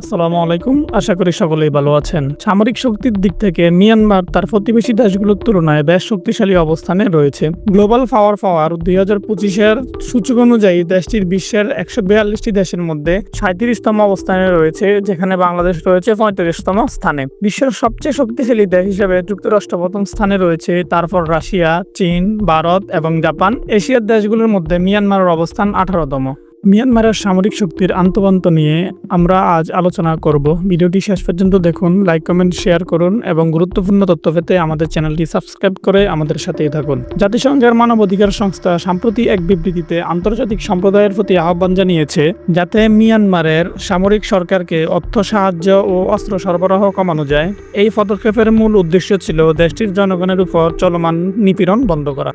আসসালামু আলাইকুম। আশা করি সকলেই ভালো আছেন। সামরিক শক্তির দিক থেকে মিয়ানমার তার প্রতিবেশী দেশগুলোর তুলনায় বেশ শক্তিশালী অবস্থানে রয়েছে। গ্লোবাল পাওয়ার পাওয়ার দুই হাজার পঁচিশের সূচক অনুযায়ী দেশটির বিশ্বের একশো বিয়াল্লিশটি দেশের মধ্যে সাঁত্রিশতম অবস্থানে রয়েছে, যেখানে বাংলাদেশ রয়েছে পঁয়ত্রিশতম স্থানে। বিশ্বের সবচেয়ে শক্তিশালী দেশ হিসেবে যুক্তরাষ্ট্র প্রথম স্থানে রয়েছে, তারপর রাশিয়া, চীন, ভারত এবং জাপান। এশিয়ার দেশগুলোর মধ্যে মিয়ানমারের অবস্থান আঠারোতম। মিয়ানমারের সামরিক শক্তির আন্তবন্ত নিয়ে আমরা আজ আলোচনা করব। ভিডিওটি শেষ পর্যন্ত দেখুন, লাইক, কমেন্ট, শেয়ার করুন এবং গুরুত্বপূর্ণ তথ্য পেতে আমাদের চ্যানেলটি সাবস্ক্রাইব করে আমাদের সাথেই থাকুন। জাতিসংঘের মানবাধিকার সংস্থা সম্প্রতি এক বিবৃতিতে আন্তর্জাতিক সম্প্রদায়ের প্রতি আহ্বান জানিয়েছে, যাতে মিয়ানমারের সামরিক সরকারকে অর্থ সাহায্য ও অস্ত্র সরবরাহ কমানো যায়। এই পদক্ষেপের মূল উদ্দেশ্য ছিল দেশটির জনগণের উপর চলমান নিপীড়ন বন্ধ করা।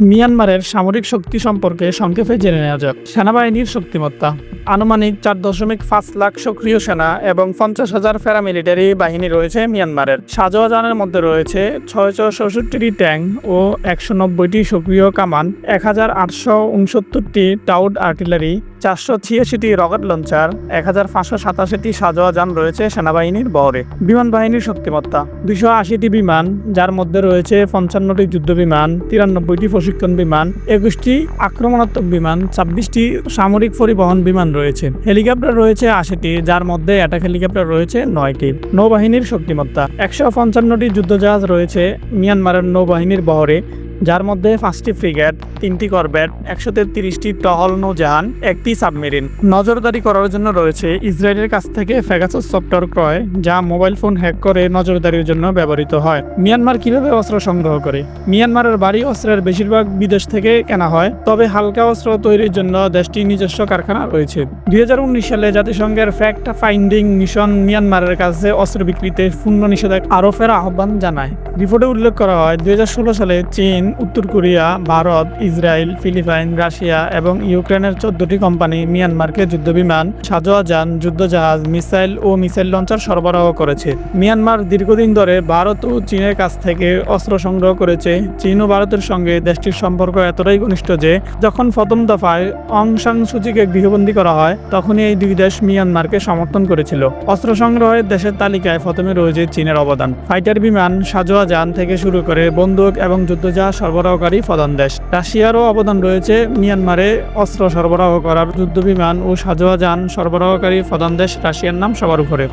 মিয়ানমারের সামরিক শক্তি সম্পর্কে সংক্ষেপে জেনে নেওয়া যাক। সেনাবাহিনীর শক্তিমত্তা। আনুমানিক চার দশমিক পাঁচ লাখ সক্রিয় সেনা এবং পঞ্চাশ হাজার প্যারামিলিটারি বাহিনী রয়েছে মিয়ানমারের। সাজোয়াজানের মধ্যে রয়েছে ছয়শো চৌষট্টিটি ট্যাঙ্ক ও একশো নব্বইটি সক্রিয় কামান, এক হাজার আটশো উনসত্তরটি টাউড আর্টিলারি চারশো ছিয়াশিটি রকেট লঞ্চার, এক হাজার পাঁচশো সাতাশিটি সাজোয়া যান রয়েছে সেনাবাহিনীর বহরে। বিমান বাহিনীর শক্তিমত্তা, দুইশো আশিটি বিমান, যার মধ্যে রয়েছে পঞ্চান্নটি যুদ্ধ বিমান, তিরানব্বইটি প্রশিক্ষণ বিমান, একুশটি আক্রমণাত্মক বিমান, ছাব্বিশটি সামরিক পরিবহন বিমান রয়েছে। হেলিকপ্টার রয়েছে আশিটি, যার মধ্যে অ্যাটাক হেলিকপ্টার রয়েছে নয়টি। নৌবাহিনীর শক্তিমত্তা, একশো পঞ্চান্নটি যুদ্ধজাহাজ রয়েছে মিয়ানমারের নৌবাহিনীর বহরে। যার মধ্যে পাঁচটি ফ্রিগেট, তিনটি করবেট একশো তেত্রিশটি টহল নৌজাহান, একটি সাবমেরিন। নজরদারি করার জন্য রয়েছে ইসরায়েলের কাছ থেকে ফ্যাগাসস সফটওয়্যার ক্রয়, যা মোবাইল ফোন হ্যাক করে নজরদারির জন্য ব্যবহৃত হয়। মিয়ানমার কীভাবে অস্ত্র সংগ্রহ করে? মিয়ানমারের বাড়ি অস্ত্রের বেশিরভাগ বিদেশ থেকে কেনা হয়, তবে হালকা অস্ত্র তৈরির জন্য দেশটির নিজস্ব কারখানা রয়েছে। দুই হাজার উনিশ সালে জাতিসংঘের ফ্যাক্ট ফাইন্ডিং মিশন মিয়ানমারের কাছে অস্ত্র বিক্রিতে পূর্ণ নিষেধাজ্ঞা আরোপের আহ্বান জানায়। রিপোর্টে উল্লেখ করা হয়, দুই হাজার ষোলো সালে চীন উত্তর Korea, Bharat, Israel, Philippines, Russia এবং ইউক্রেনের চোদ্দটি কোম্পানি মিয়ানমারকে যুদ্ধবিমান সাজোয়া যান যুদ্ধজাহাজ, মিসাইল ও মিসাইল লঞ্চার সরবরাহ করেছে। মিয়ানমার দীর্ঘদিন ধরে ভারত ও চীনের কাছ থেকে অস্ত্র সংগ্রহ করেছে। চীন ও ভারতের সঙ্গে দেশটির সম্পর্ক এতটাই ঘনিষ্ঠ যে, যখন প্রথম দফায় অং সাং সুচিকে গৃহবন্দী করা হয়, তখনই এই দুই দেশ মিয়ানমারকে সমর্থন করেছিল। অস্ত্র সংগ্রহের দেশের তালিকায় প্রথমে রয়েছে চীনের অবদান। ফাইটার বিমান সাজোয়া যান থেকে শুরু করে বন্দুক এবং যুদ্ধজাহাজ সরবরাহকারী প্রধান দেশ। রাশিয়ারও অবদান রয়েছে মিয়ানমারে অস্ত্র সরবরাহ করার যুদ্ধবিমান ও সাজোয়া যান সরবরাহকারী প্রধান দেশ রাশিয়ার নাম সবার উপরে।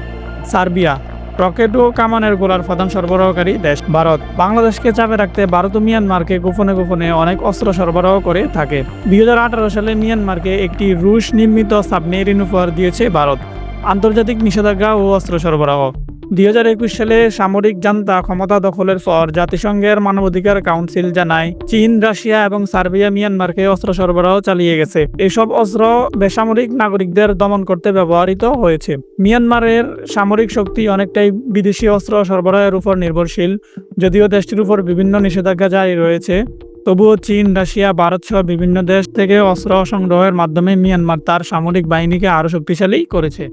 সার্বিয়া, রকেট ও কামানের গোলার প্রধান সরবরাহকারী দেশ ভারত। বাংলাদেশকে চাপে রাখতে ভারত ও মিয়ানমারকে গোপনে গোপনে অনেক অস্ত্র সরবরাহ করে থাকে। দুই হাজার আঠারো সালে মিয়ানমারকে একটি রুশ নির্মিত সাবমেরিন উপহার দিয়েছে ভারত। আন্তর্জাতিক নিষেধাজ্ঞা ও অস্ত্র সরবরাহ। দুই হাজার একুশ সালে সামরিক জান্তা ক্ষমতা দখলের পর জাতিসংঘের মানবাধিকার কাউন্সিল জানায়, চীন, রাশিয়া এবং সার্বিয়া মিয়ানমারকে অস্ত্র সরবরাহ চালিয়ে গেছে। এসব অস্ত্র বেসামরিক নাগরিকদের দমন করতে ব্যবহৃত হয়েছে। মিয়ানমারের সামরিক শক্তি অনেকটাই বিদেশি অস্ত্র সরবরাহের উপর নির্ভরশীল, যদিও দেশটির উপর বিভিন্ন নিষেধাজ্ঞা জারি রয়েছে। তবুও চীন, রাশিয়া, ভারত সহ বিভিন্ন দেশ থেকে অস্ত্র সংগ্রহের মাধ্যমে মিয়ানমার তার সামরিক বাহিনীকে আরও শক্তিশালী করেছে।